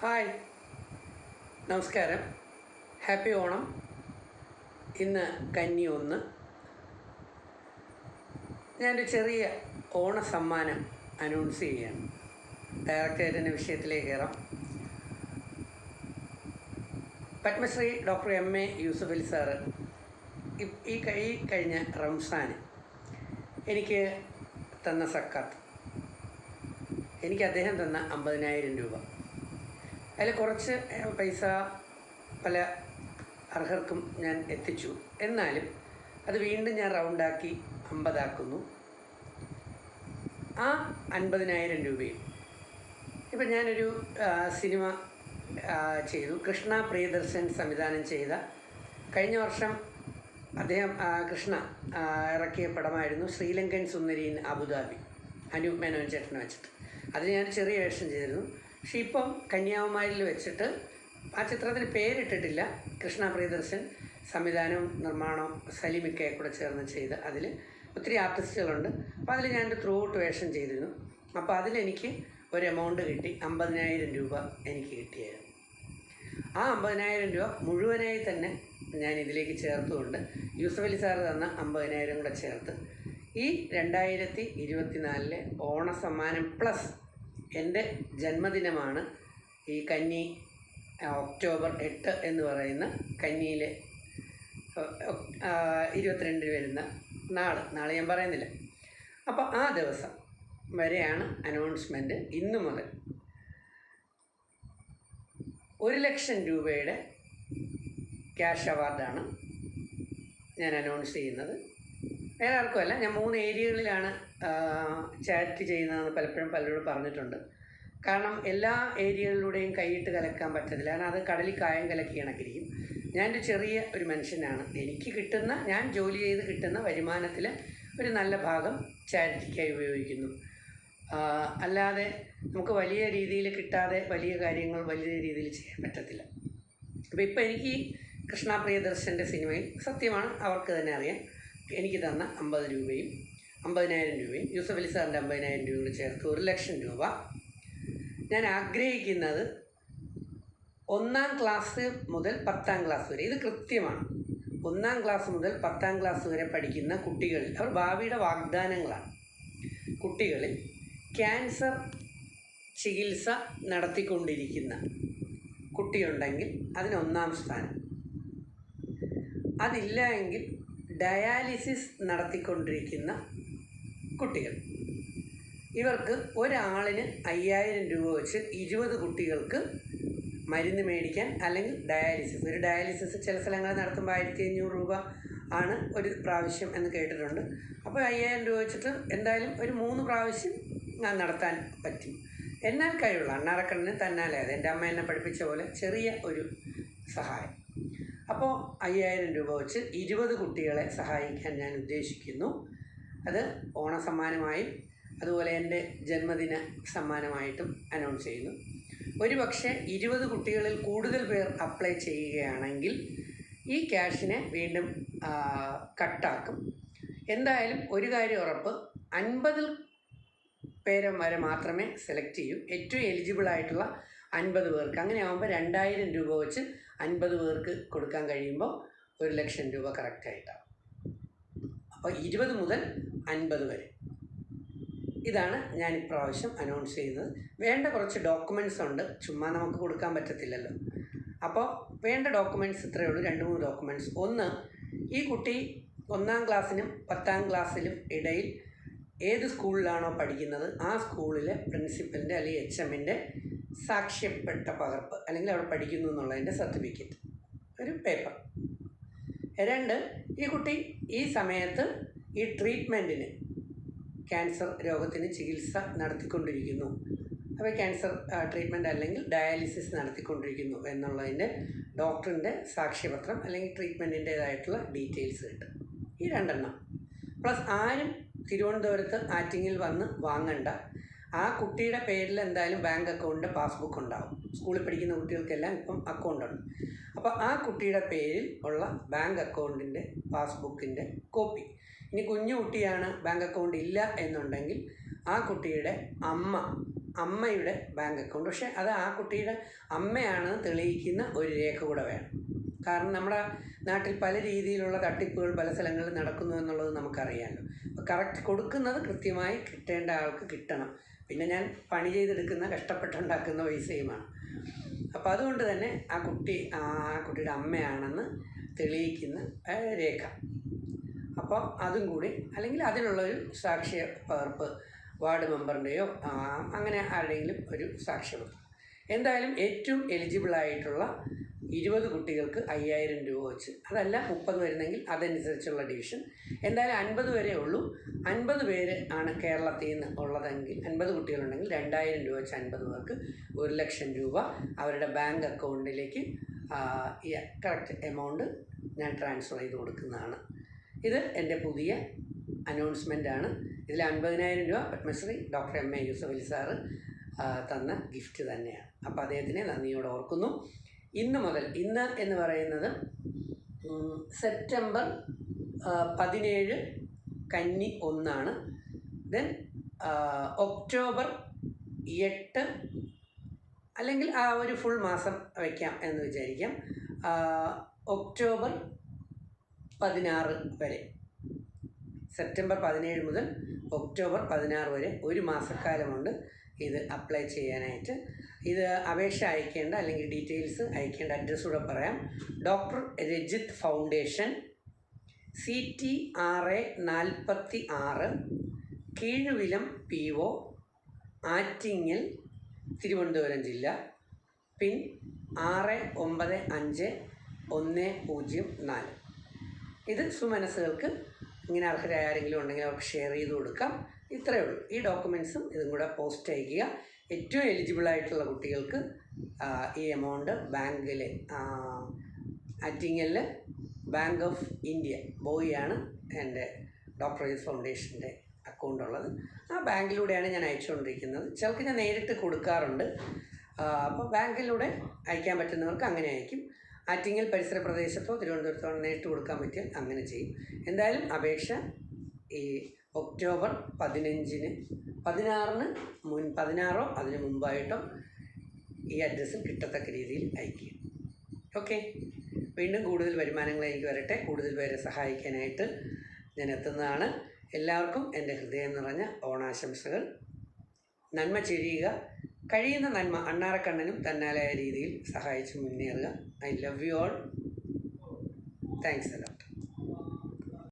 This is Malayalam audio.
ഹായ്. നമസ്കാരം. ഹാപ്പി ഓണം. ഇന്ന് കന്നി ഒന്ന്. ഞാനൊരു ചെറിയ ഓണ സമ്മാനം അനൗൺസ് ചെയ്യാണ്. ഡയറക്റ്റായിട്ട് വിഷയത്തിലേക്ക് കയറാം. Padmashri doctor M A Yusuffali sir ഈ- ഈ കഴി കഴിഞ്ഞ റംസാൻ എനിക്ക് തന്ന സക്കാത്ത്. എനിക്ക് അദ്ദേഹം തന്ന അമ്പതിനായിരം രൂപ. അതിൽ കുറച്ച് പൈസ പല അർഹർക്കും ഞാൻ എത്തിച്ചു. എന്നാലും അത് വീണ്ടും ഞാൻ റൗണ്ടാക്കി അമ്പതാക്കുന്നു. ആ അൻപതിനായിരം രൂപയും ഇപ്പം ഞാനൊരു സിനിമ ചെയ്തു. കൃഷ്ണ പ്രിയദർശൻ സംവിധാനം ചെയ്ത. കഴിഞ്ഞ വർഷം അദ്ദേഹം കൃഷ്ണ ഇറക്കിയ പടമായിരുന്നു Sri Lankan Sundari in Abu Dhabi. Anoop Menon ചേട്ടനെ വെച്ചിട്ട്. അതിന് ഞാൻ ചെറിയ വേഷം ചെയ്തിരുന്നു. പക്ഷേ ഇപ്പം കന്യാകുമാരിയിൽ വെച്ചിട്ട് ആ ചിത്രത്തിന് പേരിട്ടിട്ടില്ല. കൃഷ്ണ പ്രിയദർശൻ സംവിധാനവും നിർമ്മാണവും സലിമിക്കയെ കൂടെ ചേർന്ന് ചെയ്ത് അതിൽ ഒത്തിരി ആർട്ടിസ്റ്റുകളുണ്ട്. അപ്പോൾ അതിൽ ഞാൻ ത്രൂ ഔട്ട് വേഷം ചെയ്തിരുന്നു. അപ്പോൾ അതിലെനിക്ക് ഒരു എമൗണ്ട് കിട്ടി. അമ്പതിനായിരം രൂപ എനിക്ക് കിട്ടിയായിരുന്നു. ആ അമ്പതിനായിരം രൂപ മുഴുവനായി തന്നെ ഞാൻ ഇതിലേക്ക് ചേർത്തുകൊണ്ട് യൂസഫലി സാറ് തന്ന അമ്പതിനായിരം കൂടെ ചേർത്ത് ഈ രണ്ടായിരത്തി ഇരുപത്തിനാലിലെ ഓണ സമ്മാനം പ്ലസ് എന്റെ ജന്മദിനമാണ് ഈ കന്നി ഒക്ടോബർ എട്ട് എന്ന് പറയുന്ന കന്നിയിലെ ഇരുപത്തിരണ്ടിന് വരുന്ന നാൾ നാളെ ഞാൻ പറയുന്നില്ല. അപ്പോൾ ആ ദിവസം വരെയാണ് അനൗൺസ്മെന്റ് ഇന്നു മുതൽ. ഒരു ലക്ഷം രൂപയുടെ ക്യാഷ് അവാർഡാണ് ഞാൻ അനൗൺസ് ചെയ്യുന്നത്. വേറെ ആർക്കുമല്ല ഞാൻ മൂന്ന് ഏരിയകളിലാണ് ചാറ്റ് ചെയ്യുന്നതെന്ന് പലപ്പോഴും പലരോട് പറഞ്ഞിട്ടുണ്ട്. കാരണം എല്ലാ ഏരിയകളിലൂടെയും കൈയിട്ട് കലക്കാൻ പറ്റത്തില്ല. കാരണം അത് കടലിൽ കായം കലക്കി ഞാൻ ഒരു ചെറിയ ഒരു മനുഷ്യനാണ്. എനിക്ക് കിട്ടുന്ന ഞാൻ ജോലി ചെയ്ത് കിട്ടുന്ന വരുമാനത്തിൽ ഒരു നല്ല ഭാഗം ചാരിറ്റിക്കായി ഉപയോഗിക്കുന്നു. അല്ലാതെ നമുക്ക് വലിയ രീതിയിൽ കിട്ടാതെ വലിയ കാര്യങ്ങൾ വലിയ രീതിയിൽ ചെയ്യാൻ പറ്റത്തില്ല. അപ്പോൾ ഇപ്പോൾ എനിക്ക് കൃഷ്ണപ്രിയദർശന്റെ കൃഷ്ണ പ്രിയദർശന്റെ സിനിമയിൽ സത്യമാണ് അവർക്ക് തന്നെ അറിയാം. എനിക്ക് തന്ന അമ്പത് രൂപയും അമ്പതിനായിരം രൂപയും യൂസഫ് അലി സാറിന്റെ അമ്പതിനായിരം രൂപയും കൂടി ചേർത്ത് ഒരു ലക്ഷം രൂപ. ഞാൻ ആഗ്രഹിക്കുന്നത് ഒന്നാം ക്ലാസ് മുതൽ പത്താം ക്ലാസ് വരെ ഇത് കൃത്യമാണ്. ഒന്നാം ക്ലാസ് മുതൽ പത്താം ക്ലാസ് വരെ പഠിക്കുന്ന കുട്ടികളിൽ അവർ ഭാവിയുടെ വാഗ്ദാനങ്ങളാണ്. കുട്ടികളിൽ ക്യാൻസർ ചികിത്സ നടത്തിക്കൊണ്ടിരിക്കുന്ന കുട്ടിയുണ്ടെങ്കിൽ അതിനൊന്നാം സ്ഥാനം. അതില്ല എങ്കിൽ ഡയാലിസിസ് നടത്തിക്കൊണ്ടിരിക്കുന്ന കുട്ടികൾ. ഇവർക്ക് ഒരാളിന് അയ്യായിരം രൂപ വെച്ച് ഇരുപത് കുട്ടികൾക്ക് മരുന്ന് മേടിക്കാൻ അല്ലെങ്കിൽ ഡയാലിസിസ്. ഒരു ഡയാലിസിസ് ചില സ്ഥലങ്ങളിൽ നടത്തുമ്പോൾ ആയിരത്തി അഞ്ഞൂറ് രൂപ ആണ് ഒരു പ്രാവശ്യം എന്ന് കേട്ടിട്ടുണ്ട്. അപ്പോൾ അയ്യായിരം രൂപ വെച്ചിട്ട് എന്തായാലും ഒരു മൂന്ന് പ്രാവശ്യം ഞാൻ നടത്താൻ പറ്റും. എന്നാൽ കഴിവുള്ള അണ്ണാറക്കണ്ണിന് തന്നാലേ അത്. എന്റെ അമ്മ എന്നെ പഠിപ്പിച്ച പോലെ ചെറിയ ഒരു സഹായം. അപ്പോൾ അയ്യായിരം രൂപ വെച്ച് ഇരുപത് കുട്ടികളെ സഹായിക്കാൻ ഞാൻ ഉദ്ദേശിക്കുന്നു. അത് ഓണസമ്മാനമായും അതുപോലെ എന്റെ ജന്മദിന സമ്മാനമായിട്ടും അനൗൺസ് ചെയ്യുന്നു. ഒരു പക്ഷേ ഇരുപത് കുട്ടികളിൽ കൂടുതൽ പേർ അപ്ലൈ ചെയ്യുകയാണെങ്കിൽ ഈ ക്യാഷിനെ വീണ്ടും കട്ടാക്കും എന്തായാലും ഒരു കാര്യം ഉറപ്പ് അൻപതിൽ പേരം വരെ മാത്രമേ സെലക്ട് ചെയ്യൂ. ഏറ്റവും എലിജിബിൾ ആയിട്ടുള്ള അൻപത് പേർക്ക്. അങ്ങനെ ആകുമ്പോൾ രണ്ടായിരം രൂപ വെച്ച് അൻപത് പേർക്ക് കൊടുക്കാൻ കഴിയുമ്പോൾ ഒരു ലക്ഷം രൂപ കറക്റ്റായിട്ടാണ് അപ്പോൾ ഇരുപത് മുതൽ അൻപത് വരെ. ഇതാണ് ഞാൻ ഇപ്രാവശ്യം അനൗൺസ് ചെയ്യുന്നത്. വേണ്ട കുറച്ച് ഡോക്യുമെന്റ്സ് ഉണ്ട്. ചുമ്മാ നമുക്ക് കൊടുക്കാൻ പറ്റത്തില്ലല്ലോ. അപ്പോൾ വേണ്ട ഡോക്യുമെന്റ്സ് ഇത്രയേ ഉള്ളൂ. രണ്ട് മൂന്ന് ഡോക്യുമെന്റ്സ് ഒന്ന് ഈ കുട്ടി ഒന്നാം ക്ലാസ്സിനും പത്താം ക്ലാസ്സിലും ഇടയിൽ ഏത് സ്കൂളിലാണോ പഠിക്കുന്നത്? ആ സ്കൂളിലെ പ്രിൻസിപ്പലിന്റെ അല്ലെങ്കിൽ എച്ച് എമ്മിന്റെ സാക്ഷ്യപ്പെട്ട പകർപ്പ് അല്ലെങ്കിൽ അവിടെ പഠിക്കുന്നു എന്നുള്ളതിന്റെ സർട്ടിഫിക്കറ്റ് ഒരു പേപ്പർ രണ്ട് ഈ കുട്ടി ഈ സമയത്ത് ഈ ട്രീറ്റ്മെന്റിന് ക്യാൻസർ രോഗത്തിന് ചികിത്സ നടത്തിക്കൊണ്ടിരിക്കുന്നു. അപ്പോൾ ക്യാൻസർ ട്രീറ്റ്മെന്റ് അല്ലെങ്കിൽ ഡയാലിസിസ് നടത്തിക്കൊണ്ടിരിക്കുന്നു എന്നുള്ളതിന്റെ ഡോക്ടറിന്റെ സാക്ഷ്യപത്രം അല്ലെങ്കിൽ ട്രീറ്റ്മെന്റിന്റേതായിട്ടുള്ള ഡീറ്റെയിൽസ് കിട്ടും ഈ രണ്ടെണ്ണം. പ്ലസ് ആരും തിരുവനന്തപുരത്ത് ആറ്റിങ്ങിൽ വന്ന് വാങ്ങണ്ട. ആ കുട്ടിയുടെ പേരിൽ എന്തായാലും ബാങ്ക് അക്കൗണ്ടിന്റെ പാസ്ബുക്ക് ഉണ്ടാവും. സ്കൂളിൽ പഠിക്കുന്ന കുട്ടികൾക്കെല്ലാം ഇപ്പം അക്കൗണ്ട് ഉണ്ട്. അപ്പോൾ ആ കുട്ടിയുടെ പേരിൽ ഉള്ള ബാങ്ക് അക്കൗണ്ടിന്റെ പാസ്ബുക്കിന്റെ കോപ്പി. ഇനി കുഞ്ഞു കുട്ടിയാണ് ബാങ്ക് അക്കൗണ്ട് ഇല്ല എന്നുണ്ടെങ്കിൽ ആ കുട്ടിയുടെ അമ്മ അമ്മയുടെ ബാങ്ക് അക്കൗണ്ട്. പക്ഷേ അത് ആ കുട്ടിയുടെ അമ്മയാണെന്ന് തെളിയിക്കുന്ന ഒരു രേഖ കൂടെ വേണം. കാരണം നമ്മുടെ നാട്ടിൽ പല രീതിയിലുള്ള തട്ടിപ്പുകൾ പല സ്ഥലങ്ങളിൽ നടക്കുന്നു എന്നുള്ളത് നമുക്കറിയാമല്ലോ. അപ്പോൾ കറക്റ്റ് കൊടുക്കുന്നത് കൃത്യമായി കിട്ടേണ്ട ആൾക്ക് കിട്ടണം. പിന്നെ ഞാൻ പണി ചെയ്തെടുക്കുന്ന കഷ്ടപ്പെട്ടുണ്ടാക്കുന്ന പൈസയുമാണ്. അപ്പോൾ അതുകൊണ്ട് തന്നെ ആ കുട്ടി ആ കുട്ടിയുടെ അമ്മയാണെന്ന് തെളിയിക്കുന്ന രേഖ. അപ്പോൾ അതും കൂടി അല്ലെങ്കിൽ അതിനുള്ളൊരു സാക്ഷ്യ പകർപ്പ് വാർഡ് മെമ്പറിന്റെയോ അങ്ങനെ ആരുടെയെങ്കിലും ഒരു സാക്ഷ്യപത്രം എന്തായാലും ഏറ്റവും എലിജിബിൾ ആയിട്ടുള്ള ഇരുപത് കുട്ടികൾക്ക് അയ്യായിരം രൂപ വെച്ച്. അതല്ല മുപ്പത് വരുന്നെങ്കിൽ അതനുസരിച്ചുള്ള ഡിവിഷൻ എന്തായാലും അൻപത് വരെ ഉള്ളൂ. അൻപത് പേര് ആണ് കേരളത്തിൽ നിന്ന് ഉള്ളതെങ്കിൽ അൻപത് കുട്ടികളുണ്ടെങ്കിൽ രണ്ടായിരം രൂപ വെച്ച് അൻപത് പേർക്ക് ഒരു ലക്ഷം രൂപ അവരുടെ ബാങ്ക് അക്കൗണ്ടിലേക്ക് കറക്റ്റ് എമൗണ്ട് ഞാൻ ട്രാൻസ്ഫർ ചെയ്ത് കൊടുക്കുന്നതാണ്. ഇത് എന്റെ പുതിയ അനൗൺസ്മെന്റ് ആണ്. ഇതിൽ അൻപതിനായിരം രൂപ Padmashri doctor M A Yusuf Ali sir തന്ന ഗിഫ്റ്റ് തന്നെയാണ്. അപ്പോൾ അദ്ദേഹത്തിനെ നന്ദിയോടെ ഓർക്കുന്നു. ഇന്ന് മുതൽ ഇന്ന് എന്ന് പറയുന്നത് സെപ്റ്റംബർ പതിനേഴ് കന്നി ഒന്നാണ്. ദെൻ ഒക്ടോബർ എട്ട് അല്ലെങ്കിൽ ആ ഒരു ഫുൾ മാസം വയ്ക്കാം എന്ന് വിചാരിക്കാം. ഒക്ടോബർ പതിനാറ് വരെ. സെപ്റ്റംബർ പതിനേഴ് മുതൽ ഒക്ടോബർ പതിനാറ് വരെ ഒരു മാസക്കാലമുണ്ട്. ഇത് അപ്ലൈ ചെയ്യാനായിട്ട്. ഇത് അപേക്ഷ അയക്കേണ്ട അല്ലെങ്കിൽ ഡീറ്റെയിൽസ് അയക്കേണ്ട അഡ്രസ്സ് കൂടെ പറയാം. Doctor Rajith foundation C T A നാൽപ്പത്തി ആറ് കീഴുവിലം പി ഒ ആറ്റിങ്ങൽ തിരുവനന്തപുരം ജില്ല. പിൻ ആറ് ഒമ്പത് അഞ്ച് ഒന്ന് പൂജ്യം നാല്. ഇത് സുമനസ്സുകൾക്ക് ഇങ്ങനെ അർഹരായ ആരെങ്കിലും ഉണ്ടെങ്കിൽ അവർക്ക് ഷെയർ ചെയ്ത് കൊടുക്കാം. ഇത്രയേ ഉള്ളൂ. ഈ ഡോക്യുമെൻസും ഇതും കൂടെ പോസ്റ്റ് അയക്കുക ഏറ്റവും എലിജിബിൾ ആയിട്ടുള്ള കുട്ടികൾക്ക് ഈ എമൗണ്ട് ബാങ്കിൽ ആറ്റിങ്ങലിൽ ബാങ്ക് ഓഫ് ഇന്ത്യ ബോയിയാണ് എന്റെ ഡോക്ടർ എസ് ഫൗണ്ടേഷന്റെ അക്കൗണ്ട് ഉള്ളത്. ആ ബാങ്കിലൂടെയാണ് ഞാൻ അയച്ചുകൊണ്ടിരിക്കുന്നത്. ചിലർക്ക് ഞാൻ നേരിട്ട് കൊടുക്കാറുണ്ട്. അപ്പോൾ ബാങ്കിലൂടെ അയക്കാൻ പറ്റുന്നവർക്ക് അങ്ങനെ അയക്കും. ആറ്റിങ്ങൽ പരിസര പ്രദേശത്തോ തിരുവനന്തപുരത്തോ നേരിട്ട് കൊടുക്കാൻ പറ്റിയാൽ അങ്ങനെ ചെയ്യും. എന്തായാലും അപേക്ഷ ഈ ഒക്ടോബർ പതിനഞ്ചിന് പതിനാറിന് മുൻ പതിനാറോ അതിന് മുമ്പായിട്ടോ ഈ അഡ്രസ്സിൽ കിട്ടത്തക്ക രീതിയിൽ അയക്കുക ഓക്കെ? വീണ്ടും കൂടുതൽ വരുമാനങ്ങൾ എനിക്ക് വരട്ടെ. കൂടുതൽ പേരെ സഹായിക്കാനായിട്ട് ഞാൻ എത്തുന്നതാണ്. എല്ലാവർക്കും എന്റെ ഹൃദയം നിറഞ്ഞ ഓണാശംസകൾ. നന്മ ചെയ്യുക കഴിയുന്ന നന്മ അണ്ണാറക്കണ്ണനും തന്നാലായ രീതിയിൽ സഹായിച്ച് മുന്നേറുക. I love you all. Thanks അല്ലോ